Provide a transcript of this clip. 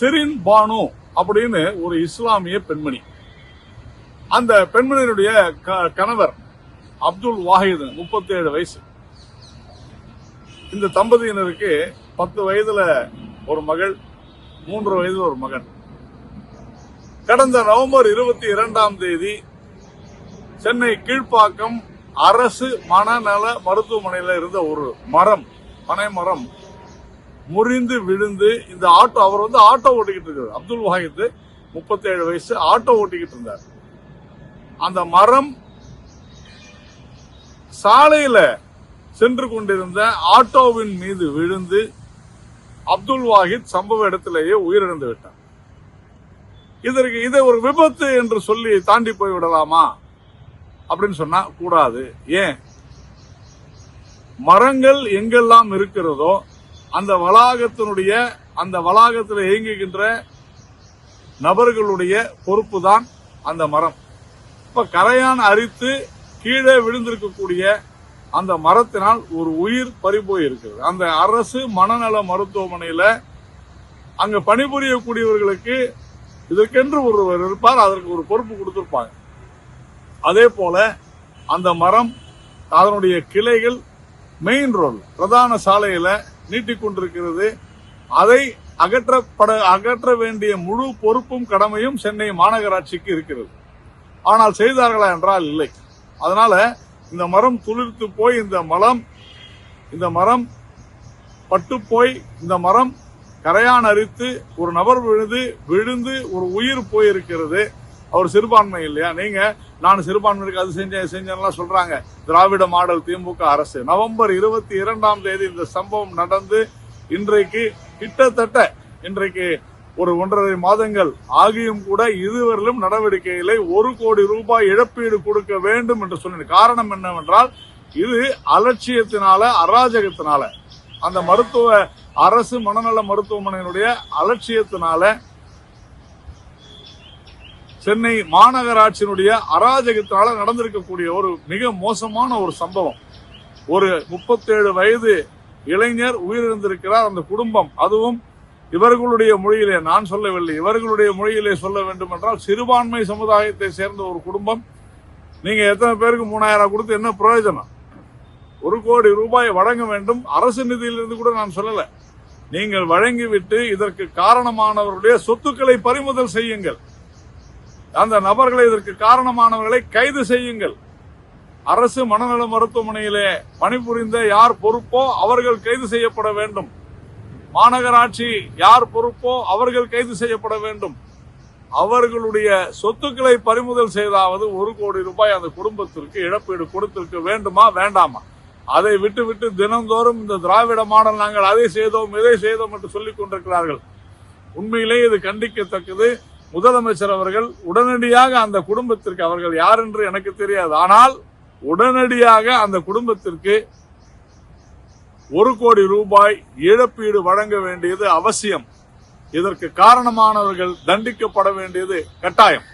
Serine Banu அப்படின்னு ஒரு இஸ்லாமிய பெண்மணி. அந்த பெண்மணியினுடைய க- கணவர் அப்துல் வாஹித் 37 வயசு. இந்த தம்பதியினருக்கு பத்து வயதுல ஒரு மகள் மூன்று வயதுல ஒரு மகன். கடந்த நவம்பர் இருபத்தி இரண்டாம் தேதி சென்னை கீழ்ப்பாக்கம் அரசு மனநல மருத்துவமனையில இருந்த ஒரு மரம் பனை மரம் முறிந்து விழுந்து இந்த ஆட்டோ அவர் வந்து ஆட்டோ ஓட்டிக்கிட்டு இருக்காரு. அப்துல் வாஹித் 37 வயசு ஆட்டோ ஓட்டிக்கிட்டு இருந்தார். அந்த மரம் சாலையில சென்று கொண்டிருந்த ஆட்டோவின் மீது விழுந்து அப்துல் வாஹித் சம்பவ இடத்திலேயே உயிரிழந்து விட்டார். இதற்கு இதை ஒரு விபத்து என்று சொல்லி தாண்டி போய் விடலாமா? அப்படின்னு சொன்னா கூடாது. ஏன்? மரங்கள் எங்கெல்லாம் இருக்கிறதோ அந்த வளாகத்தினுடைய அந்த வளாகத்தில் இயங்குகின்ற நபர்களுடைய பொறுப்பு தான் அந்த மரம். இப்ப கரையான் அரித்து கீழே விழுந்திருக்கக்கூடிய அந்த மரத்தினால் ஒரு உயிர் பறிபோய் இருக்கிறது அந்த அரசு மனநல மருத்துவமனையில அங்க பணிபுரியக்கூடியவர்களுக்கு இதற்கென்று ஒருவர் இருப்பார் அதற்கு ஒரு பொறுப்பு கொடுத்திருப்பாங்க. அதே போல அந்த மரம் அதனுடைய கிளைகள் மெயின் ரோடு பிரதான சாலையில நீட்டிக்கொண்டிருக்கிறது. அதை அகற்றப்பட அகற்ற வேண்டிய முழு பொறுப்பும் கடமையும் சென்னை மாநகராட்சிக்கு இருக்கிறது. ஆனால் செய்தார்களா என்றால் இல்லை. அதனால இந்த மரம் துளிர்த்து போய் இந்த மரம் இந்த மரம் பட்டு போய் இந்த மரம் கரையான் அரித்து ஒரு நபர் விழுந்து விழுந்து ஒரு உயிர் போயிருக்கிறது. அவர் சிறுபான்மை இல்லையா? நீங்க நான் சிறுபான்மைக்கு அது செஞ்சேன் செஞ்சேன்லாம் சொல்றாங்க. திராவிட மாடல் திமுக அரசு. நவம்பர் இருபத்தி இரண்டாம் தேதி இந்த சம்பவம் நடந்து இன்றைக்கு கிட்டத்தட்ட இன்றைக்கு ஒரு ஒன்றரை மாதங்கள் ஆகியும் கூட இதுவரையிலும் நடவடிக்கை இல்லை ஒரு கோடி ரூபாய் இழப்பீடு கொடுக்க வேண்டும் என்று சொன்ன காரணம் என்னவென்றால் இது அலட்சியத்தினால அராஜகத்தினால அந்த மருத்துவ அரசு மனநல மருத்துவமனையினுடைய அலட்சியத்தினால சென்னை மாநகராட்சியினுடைய அராஜகத்தால நடந்திருக்கக்கூடிய ஒரு மிக மோசமான ஒரு சம்பவம். ஒரு முப்பத்தேழு வயது இளைஞர் உயிரிழந்திருக்கிறார் அந்த குடும்பம். அதுவும் இவர்களுடைய மொழியிலே நான் சொல்லவில்லை இவர்களுடைய மொழியிலே சொல்ல வேண்டும் என்றால் சிறுபான்மை சமுதாயத்தை சேர்ந்த ஒரு குடும்பம். நீங்க எத்தனை பேருக்கு மூணாயிரம் கொடுத்து என்ன பிரயோஜனம்? ஒரு கோடி ரூபாய் வழங்க வேண்டும். அரசு நிதியிலிருந்து கூட நான் சொல்லல. நீங்கள் வழங்கிவிட்டு இதற்கு காரணமானவருடைய சொத்துக்களை பறிமுதல் செய்யுங்கள். அந்த நபர்களை இதற்கு காரணமானவர்களை கைது செய்யுங்கள். அரசு மனநல மருத்துவமனையிலே பணிபுரிந்த யார் பொறுப்போ அவர்கள் கைது செய்யப்பட வேண்டும். மாநகராட்சி யார் பொறுப்போ அவர்கள் கைது செய்யப்பட வேண்டும். அவர்களுடைய சொத்துக்களை பறிமுதல் செய்தாவது ஒரு கோடி ரூபாய் அந்த குடும்பத்திற்கு இழப்பீடு கொடுத்திருக்க வேண்டுமா வேண்டாமா? அதை விட்டு விட்டு தினந்தோறும் இந்த திராவிட மாடல் நாங்கள் அதை செய்தோம் இதை செய்தோம் என்று சொல்லிக் கொண்டிருக்கிறார்கள். உண்மையிலே இது கண்டிக்கத்தக்கது. முதலமைச்சர் அவர்கள் உடனடியாக அந்த குடும்பத்திற்கு அவர்கள் யார் என்று எனக்கு தெரியாது. ஆனால் உடனடியாக அந்த குடும்பத்திற்கு ஒரு கோடி ரூபாய் இழப்பீடு வழங்க வேண்டியது அவசியம். இதற்கு காரணமானவர்கள் தண்டிக்கப்பட வேண்டியது கட்டாயம்.